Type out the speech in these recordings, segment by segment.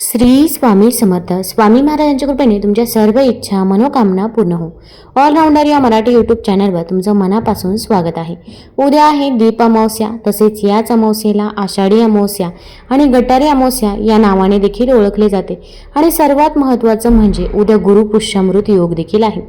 श्री स्वामी समर्थ. स्वामी महाराजांच्या कृपेने तुमच्या सर्व इच्छा मनोकामना पूर्ण हो. ऑलराऊंडर या मराठी यूट्यूब चॅनलवर तुमचं मनापासून स्वागत आहे. उद्या आहे दीप अमावस्या तसेच याच अमावस्येला आषाढी अमावस्या आणि गटारी अमावस्या या नावाने देखील ओळखले जाते. आणि सर्वात महत्त्वाचं म्हणजे उद्या गुरुपुष्यामृत योग देखील आहे.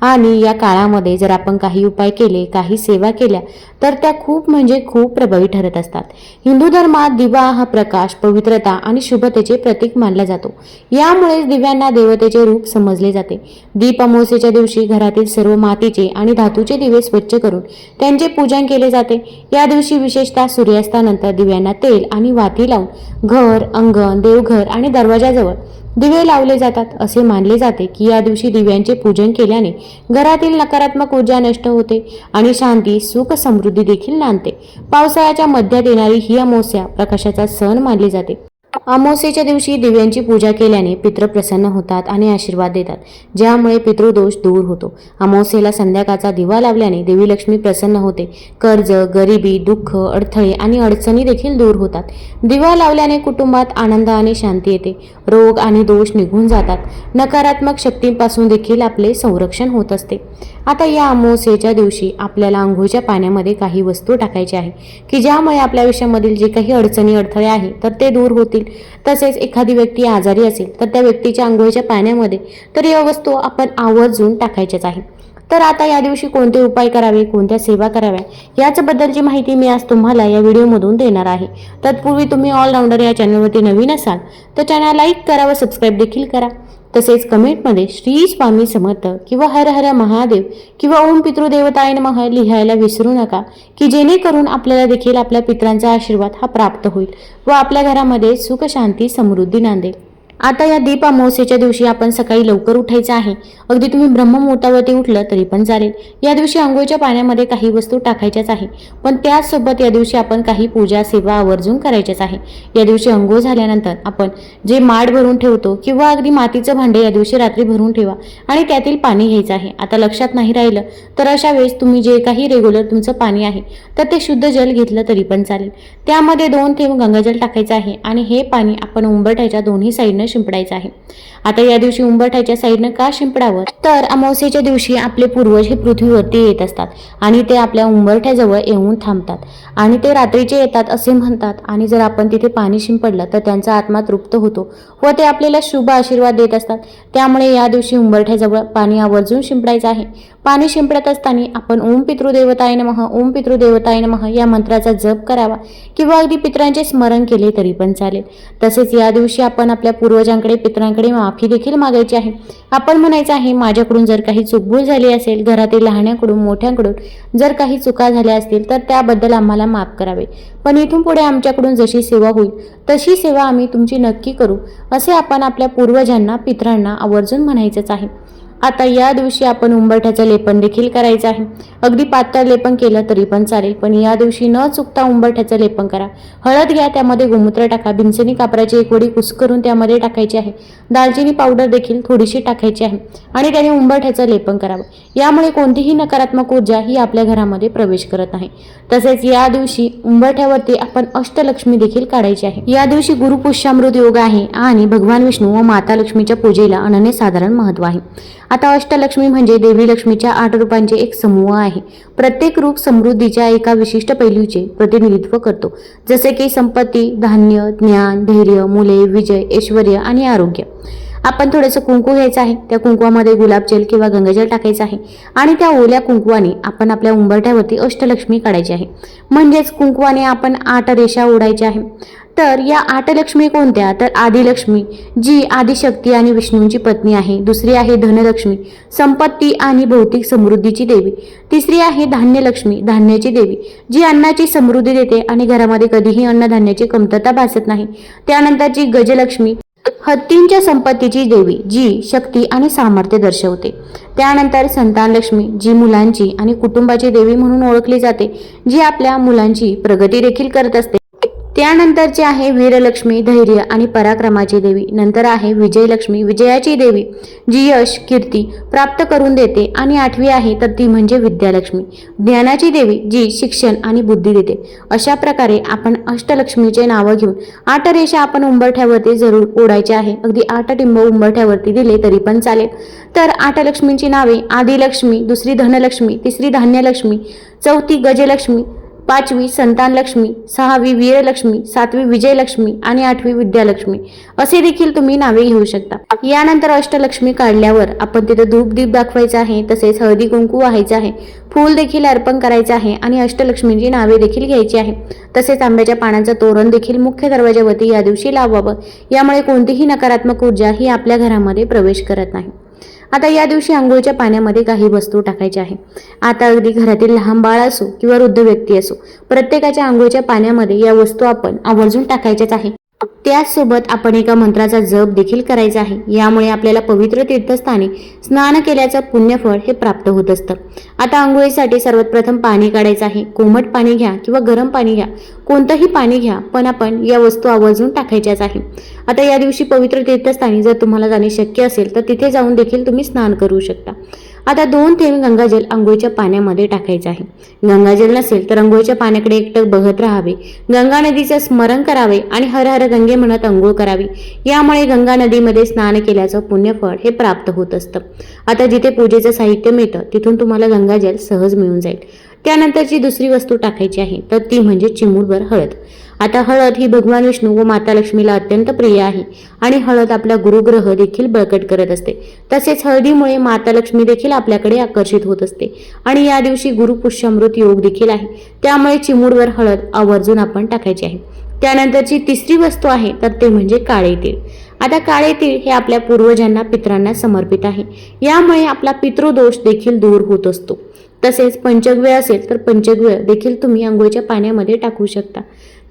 आणि या काळामध्ये जर आपण काही उपाय केले काही सेवा केल्या तर त्या खूप म्हणजे खूप प्रभावी ठरत असतात. हिंदू धर्मात दिवा हा प्रकाश पवित्रता आणि शुभतेचे प्रतीक मानला जातो. यामुळेच दिव्यांना देवतेचे रूप समजले जाते. दीप अमावस्येच्या दिवशी घरातील सर्व मातीचे आणि धातूचे दिवे स्वच्छ करून त्यांचे पूजन केले जाते. या दिवशी विशेषतः सूर्यास्तानंतर दिव्यांना तेल आणि वाती लावून घर अंगण देवघर आणि दरवाजाजवळ दिवे लावले जातात असे मानले जाते की या दिवशी दिव्यांचे पूजन केल्याने घरातील नकारात्मक ऊर्जा नष्ट होते आणि शांती सुख समृद्धी देखील नांदते. पावसाळ्याच्या मध्यात येणारी ही अमावस्या प्रकाशाचा सण मानली जाते. अमावस्येच्या दिवशी दिव्यांची पूजा केल्याने पितृ प्रसन्न होतात आणि आशीर्वाद देतात ज्यामुळे पितृदोष दूर होतो. अमावस्येला संध्याकाळचा दिवा लावल्याने देवी लक्ष्मी प्रसन्न होते. कर्ज गरिबी दुःख अडथळे आणि अडचणी देखील दूर होतात. दिवा लावल्याने कुटुंबात आनंद आणि शांती येते. रोग आणि दोष निघून जातात. नकारात्मक शक्तींपासून देखील आपले संरक्षण होत असते. आता या अमावस्येच्या दिवशी आपल्याला आंघोळीच्या पाण्यामध्ये काही वस्तू टाकायची आहे की ज्यामुळे आपल्या आयुष्यामधील जे काही अडचणी अडथळे आहे तर ते दूर होतील. तसेच एखादी व्यक्ती आजारी असेल तर त्या व्यक्तीच्या आंघोळीच्या पाण्यामध्ये तर या वस्तू आपण आवर्जून टाकायच्याच आहे तर आता या दिवशी कोणते उपाय करावे कोणत्या सेवा कराव्या याच्याबद्दलची माहिती मी आज तुम्हाला या व्हिडिओमधून देणार आहे. तत्पूर्वी तुम्ही ऑलराऊंडर या चॅनलवरती नवीन असाल तर चॅनल लाईक करा व सबस्क्राईब देखील करा. तसेच कमेंटमध्ये श्री स्वामी समर्थ किंवा हर हर महादेव किंवा ओम पितृदेवताय नमः लिहायला विसरू नका की जेणेकरून आपल्याला देखील आपल्या पित्रांचा आशीर्वाद हा प्राप्त होईल व आपल्या घरामध्ये सुख शांती समृद्धी नांदेल. आता या दीप अमावस्येच्या दिवशी आपण सकाळी लवकर उठायचं आहे. अगदी तुम्ही ब्रह्ममुहूर्तावरती उठलं तरी पण चालेल. या दिवशी आंघोळीच्या पाण्यामध्ये काही वस्तू टाकायच्याच आहे. पण त्याचसोबत या दिवशी आपण काही पूजा सेवा आवर्जून करायच्याच आहे. या दिवशी अंघोळ झाल्यानंतर आपण जे माड भरून ठेवतो किंवा अगदी मातीचं भांडे या दिवशी रात्री भरून ठेवा आणि त्यातील पाणी घ्यायचं आहे. आता लक्षात नाही राहिलं तर अशा वेळेस तुम्ही जे काही रेग्युलर तुमचं पाणी आहे तर ते शुद्ध जल घेतलं तरी पण चालेल. त्यामध्ये दोन थेंब गंगाजल टाकायचं आहे आणि हे पाणी आपण उंबरठ्याच्या दोन्ही साईडनं शिंपडायचं आहे. आता या दिवशी उंबरठ्याच्या साईडनं का शिंपडावं? तर अमावस्येच्या दिवशी आपले पूर्वज हे पृथ्वीवरती येत असतात आणि ते आपल्या उंबरठ्याजवळ येऊन थांबतात. आणि ते रात्रीचे येतात असे म्हणतात. आणि जर आपण तिथे पाणी शिंपडलं तर त्यांचा आत्मा तृप्त होतो व ते आपल्याला शुभ आशीर्वाद देत असतात. त्यामुळे या दिवशी उंबरठ्याजवळ पाणी आवर्जून शिंपडायचं आहे. पाणी शिंपडत असताना आपण ओम पितृदेवताय नमः ओम पितृदेवताय नमः या मंत्राचा जप करावा किंवा अगदी पित्रांचे स्मरण केले तरी पण चालेल. तसेच या दिवशी आपण आपल्या पूर्व पूर्वजांकडे पितरांकडे माफी देखील मागायची आहे. आपण म्हणायचं आहे माझ्याकडून जर काही चुकभूल झाली असेल घरातील लहान्याकडून मोठ्यांकडून जर काही चुका झाल्या असतील तर त्याबद्दल आम्हाला माफ करावे. पण इथून पुढे आमच्याकडून जशी सेवा होईल तशी सेवा आम्ही तुमची नक्की करू असे आपण आपल्या पूर्वजांना पितरांना आवर्जून म्हणायचंच आहे. आता या दिवशी आपण उंबरठ्याचं लेपन देखील करायचं आहे. अगदी पातळ लेपन केलं तरी पण चालेल पण या दिवशी न चुकता उंबरठ्याचं लेपन करा. हळद घ्या त्यामध्ये गोमूत्र टाका. भिंचणी कापराची एक वडी कुस्करून त्यामध्ये टाकायची आहे. दालचिनी पावडर देखील थोडीशी टाकायची आहे आणि त्याने उंबरठ्याचं लेपन करावं. यामुळे कोणतीही नकारात्मक ऊर्जा ही आपल्या घरामध्ये प्रवेश करत नाही. तसेच या दिवशी उंबरठ्यावरती आपण अष्टलक्ष्मी देखील काढायची आहे. या दिवशी गुरुपुष्यामृत योग आहे आणि भगवान विष्णू व माता लक्ष्मीच्या पूजेला अनन्यसाधारण महत्त्व आहे. आता अष्टलक्ष्मी म्हणजे देवी लक्ष्मीच्या आठ रूपांचे एक समूह आहे. प्रत्येक रूप समृद्धीच्या एका विशिष्ट पैलूचे प्रतिनिधित्व करतो. जसे की संपत्ती धान्य ज्ञान धैर्य मुले विजय ऐश्वर आणि आरोग्य. आपण थोडंसं कुंकू घ्यायचं आहे. त्या कुंकुवामध्ये गुलाबजल किंवा गंगाजल टाकायचं आहे. आणि त्या ओल्या कुंकवाने आपण आपल्या उंबरठ्यावरती अष्टलक्ष्मी काढायची आहे. म्हणजेच कुंकवाने आपण आठ रेषा ओढायच्या आहे. तर या आठ लक्ष्मी कोणत्या? तर आदिलक्ष्मी जी आदिशक्ती आणि विष्णूंची पत्नी आहे. दुसरी आहे धनलक्ष्मी संपत्ती आणि भौतिक समृद्धीची देवी. तिसरी आहे धान्यलक्ष्मी धान्याची देवी जी अन्नाची समृद्धी देते आणि घरामध्ये कधीही अन्नधान्याची कमतरता भासत नाही. त्यानंतरची गजलक्ष्मी हत्तींच्या संपत्तीची देवी जी शक्ती आणि सामर्थ्य दर्शवते. त्यानंतर संतान लक्ष्मी जी मुलांची आणि कुटुंबाची देवी म्हणून ओळखली जाते जी आपल्या मुलांची प्रगती देखील करत असते. त्यानंतरची आहे वीरलक्ष्मी धैर्य आणि पराक्रमाची देवी. नंतर आहे विजयलक्ष्मी विजयाची देवी जी यश कीर्ती प्राप्त करून देते. आणि आठवी आहे तर ती म्हणजे विद्यालक्ष्मी. ज्ञानाची देवी जी शिक्षण आणि बुद्धी देते. अशा प्रकारे आपण अष्टलक्ष्मीचे नावं घेऊन आठ रेषा आपण उंबरठ्यावरती जरूर ओढायचे आहे. अगदी आठ टिंब उंबरठ्यावरती दिले तरी पण चालेल. तर आठ लक्ष्मींची नावे आदिलक्ष्मी दुसरी धनलक्ष्मी तिसरी धान्यलक्ष्मी चौथी गजलक्ष्मी पाचवी संतानलक्ष्मी सहावी वीरलक्ष्मी सातवी विजयलक्ष्मी आणि आठवी विद्यालक्ष्मी. असे देखील तुम्ही नावे घेऊ शकता. यानंतर अष्टलक्ष्मी काढल्यावर आपण तिथे धूप दीप दाखवायचा आहे तसेच हळदी कुंकू व्हायचं आहे फूल देखील अर्पण करायचं आहे आणि अष्टलक्ष्मींची नावे देखील घ्यायची आहे. तसेच आंब्याच्या पानांचं तोरण देखील मुख्य दरवाजावरती या दिवशी लावावं. यामुळे कोणतीही नकारात्मक ऊर्जा ही आपल्या घरामध्ये प्रवेश करत नाही. आता या दिवशी आंघोळीच्या पाण्यामध्ये काही वस्तू टाकायच्या आहे आता अगदी घरातील लहान बाळ असो किंवा वृद्ध व्यक्ती असो प्रत्येकाच्या आंघोळीच्या पाण्यामध्ये या वस्तू आपण आवर्जून टाकायच्याच आहे त्याचसोबत आपण एका मंत्राचा जप देखील करायचा आहे. यामुळे आपल्याला पवित्र तीर्थस्थानी स्नान केल्याचं पुण्यफळ हे प्राप्त होत असतं. आता आंघोळीसाठी सर्वात प्रथम पाणी काढायचं आहे. कोमट पाणी घ्या किंवा गरम पाणी घ्या. कोणतंही पाणी घ्या पण आपण या वस्तू आवर्जून टाकायच्याच आहे. आता या दिवशी पवित्र तीर्थस्थानी जर तुम्हाला जाणे शक्य असेल तर तिथे जाऊन देखील तुम्ही स्नान करू शकता. आता दोन थेंब गंगाजल आंघोळीच्या पाण्यामध्ये टाकायचं आहे. गंगाजल नसेल तर आंघोळीच्या पाण्याकडे एकटक बघत राहावे. गंगा नदीचं स्मरण करावे आणि हर हर गंगे म्हणत आंघोळ करावी. यामुळे गंगा नदीमध्ये स्नान केल्याचं पुण्यफळ हे प्राप्त होत असतं. आता जिथे पूजेचं साहित्य मिळतं तिथून तुम्हाला गंगाजल सहज मिळून जाईल. त्यानंतरची दुसरी वस्तू टाकायची आहे तर ती म्हणजे चिमूटभर हळद. आता हळद ही भगवान विष्णू व माता लक्ष्मीला अत्यंत प्रिय आहे आणि हळद आपला गुरुग्रह देखील बळकट करत असते. तसेच हळदीमुळे माता लक्ष्मी देखील आपल्याकडे आकर्षित होत असते आणि या दिवशी गुरुपुष्यामृत योग देखील आहे. त्यामुळे चिमूडवर हळद आवर्जून आपण टाकायची आहे. त्यानंतरची तिसरी वस्तू आहे तर ते म्हणजे काळे तीळ. आता काळे तीळ हे आपल्या पूर्वजांना पित्रांना समर्पित आहे. यामुळे आपला पितृदोष देखील दूर होत असतो. तसेच पंचगव्य असेल तर पंचगव्य देखील तुम्ही आंघोळीच्या पाण्यामध्ये टाकू शकता.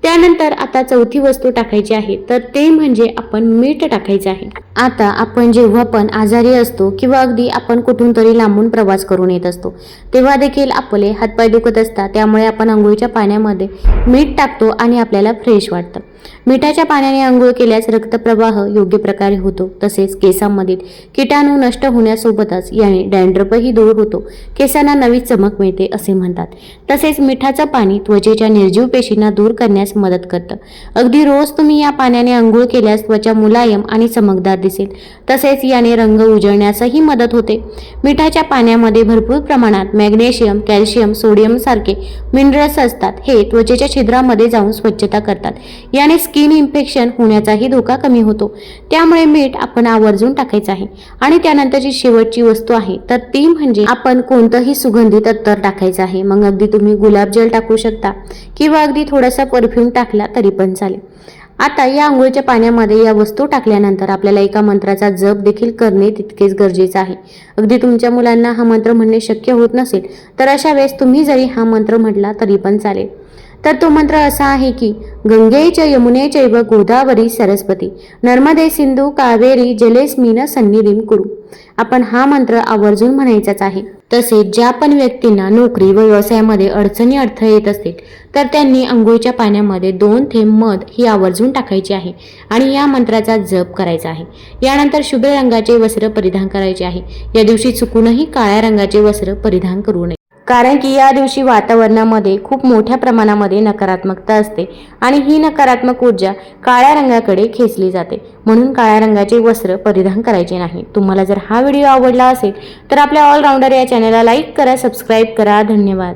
त्यानंतर आता चौथी वस्तू टाकायची आहे. तर ते म्हणजे आपण मीठ टाकायचं आहे. आता आपण जेव्हा पण आजारी असतो किंवा अगदी आपण कुठून तरी लांबून प्रवास करून येत असतो तेव्हा देखील आपले हातपाय दुखत असतात. त्यामुळे आपण आंघोळीच्या पाण्यामध्ये मीठ टाकतो आणि आपल्याला फ्रेश वाटतं. मिठाच्या पाण्याने आंघोळ केल्यास रक्तप्रवाह योग्य प्रकारे होतो. तसेच केसांमधील किटाणू नष्ट होण्यासोबतच याने डॅन्ड्रपही दूर होतो. केसांना नवी चमक मिळते असे म्हणतात. तसेच मिठाचं पाणी त्वचेच्या निर्जीव पेशींना दूर करण्यास मदत करतं. अगदी रोज तुम्ही या पाण्याने आंघोळ केल्यास त्वचा मुलायम आणि चमकदार दिसेल. तसेच याने रंग उजळण्यासही मदत होते. मिठाच्या पाण्यामध्ये भरपूर प्रमाणात मॅग्नेशियम कॅल्शियम सोडियम सारखे मिनरल्स असतात. हे त्वचेच्या छिद्रामध्ये जाऊन स्वच्छता करतात. याने स्किन इन्फेक्शन होण्याचाही धोका कमी होतो. त्यामुळे मीठ आपण आवर्जून टाकायचं आहे. आणि त्यानंतर जी शेवटची वस्तू आहे तर ती म्हणजे आपण कोणतंही सुगंधित अत्तर टाकायचं आहे. मग अगदी तुम्ही गुलाबजल टाकू शकता किंवा अगदी थोडासा परफ्यूम टाकला तरी पण चालेल. आता या आंघोळीच्या पाण्यामध्ये या वस्तू टाकल्यानंतर आपल्याला एका मंत्राचा जप देखील करणे तितकेच गरजेचं आहे. अगदी तुमच्या मुलांना हा मंत्र म्हणणे शक्य होत नसेल तर अशा वेळेस तुम्ही जरी हा मंत्र म्हटला तरी पण चालेल. तर तो मंत्र असा आहे की गंगेच यमुनेचैव यमुने चैव गोदावरी सरस्वती नर्मदे सिंधू कावेरी जलेस्मिन सन्निधीम कुरु. आपण हा मंत्र आवर्जून म्हणायचाच आहे. तसेच ज्या पण व्यक्तींना नोकरी व व्यवसायामध्ये अडचणी अडथळे येत असतील तर त्यांनी आंघोळीच्या पाण्यामध्ये दोन थेंब मध ही आवर्जून टाकायची आहे आणि या मंत्राचा जप करायचा आहे. यानंतर शुभ्र रंगाचे वस्त्र परिधान करायचे आहे. या दिवशी चुकूनही काळ्या रंगाचे वस्त्र परिधान करू नये. कारण की या दिवशी वातावरणामध्ये खूप मोठ्या प्रमाणामध्ये नकारात्मकता असते आणि ही नकारात्मक ऊर्जा काळ्या रंगाकडे खेचली जाते. म्हणून काळ्या रंगाचे वस्त्र परिधान करायचे नाही. तुम्हाला जर हा व्हिडिओ आवडला असेल तर आपल्या ऑलराऊंडर या चॅनलला लाईक करा सबस्क्राईब करा. धन्यवाद.